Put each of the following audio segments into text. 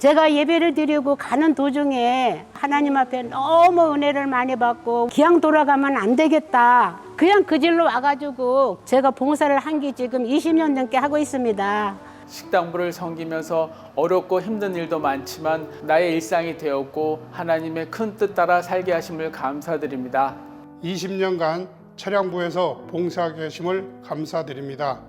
제가 예배를 드리고 가는 도중에 하나님 앞에 너무 은혜를 많이 받고 기왕 돌아가면 안 되겠다. 그냥 그 길로 와가지고 제가 봉사를 한 게 지금 20년 넘게 하고 있습니다. 식당부를 섬기면서 어렵고 힘든 일도 많지만 나의 일상이 되었고 하나님의 큰 뜻 따라 살게 하심을 감사드립니다. 20년간 차량부에서 봉사하게 하심을 감사드립니다.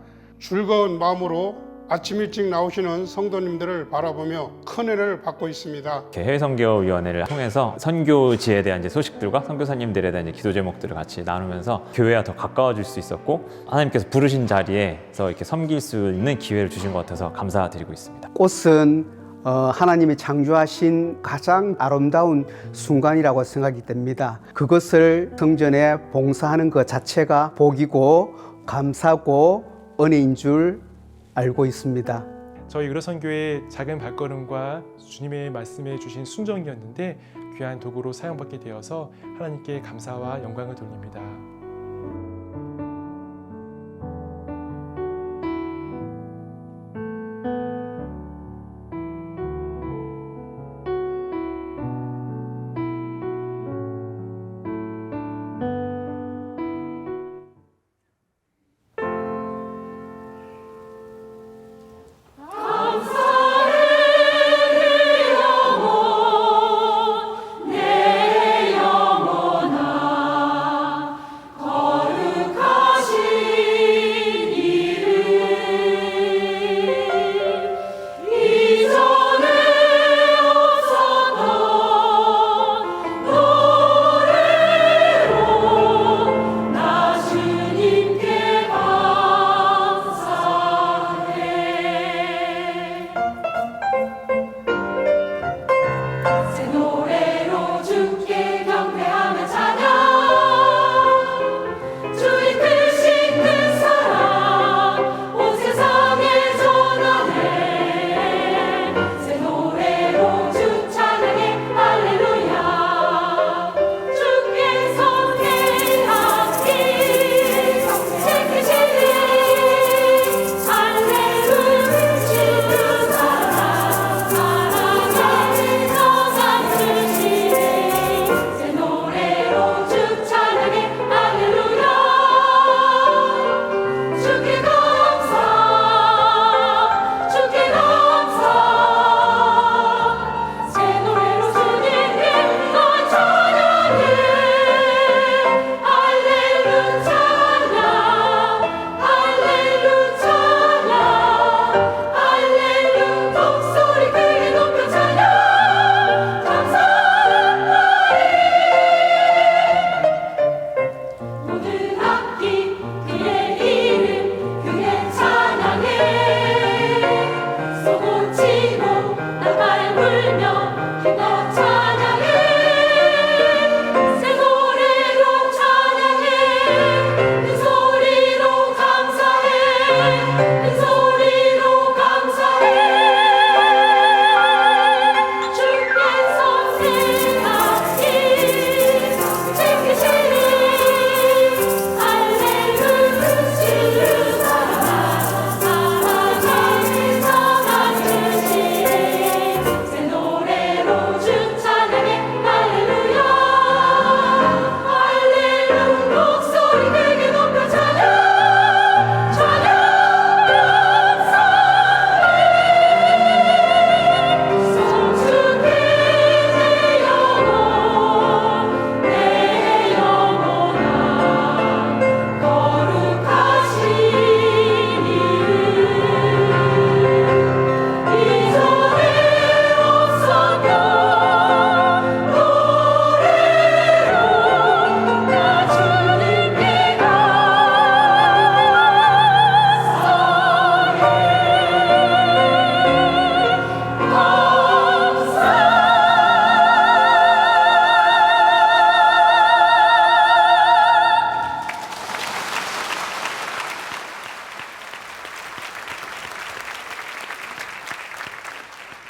즐거운 마음으로 아침 일찍 나오시는 성도님들을 바라보며 큰 은혜를 받고 있습니다. 이렇게 해외 선교위원회를 통해서 선교지에 대한 이제 소식들과 선교사님들에 대한 이제 기도 제목들을 같이 나누면서 교회와 더 가까워질 수 있었고 하나님께서 부르신 자리에서 이렇게 섬길 수 있는 기회를 주신 것 같아서 감사드리고 있습니다. 꽃은 어, 하나님이 창조하신 가장 아름다운 순간이라고 생각이 됩니다. 그것을 성전에 봉사하는 것 자체가 복이고 감사고 은혜인 줄 알고 있습니다. 저희 의로선교의 작은 발걸음과 주님의 말씀해 주신 순종이었는데 귀한 도구로 사용받게 되어서 하나님께 감사와 영광을 돌립니다.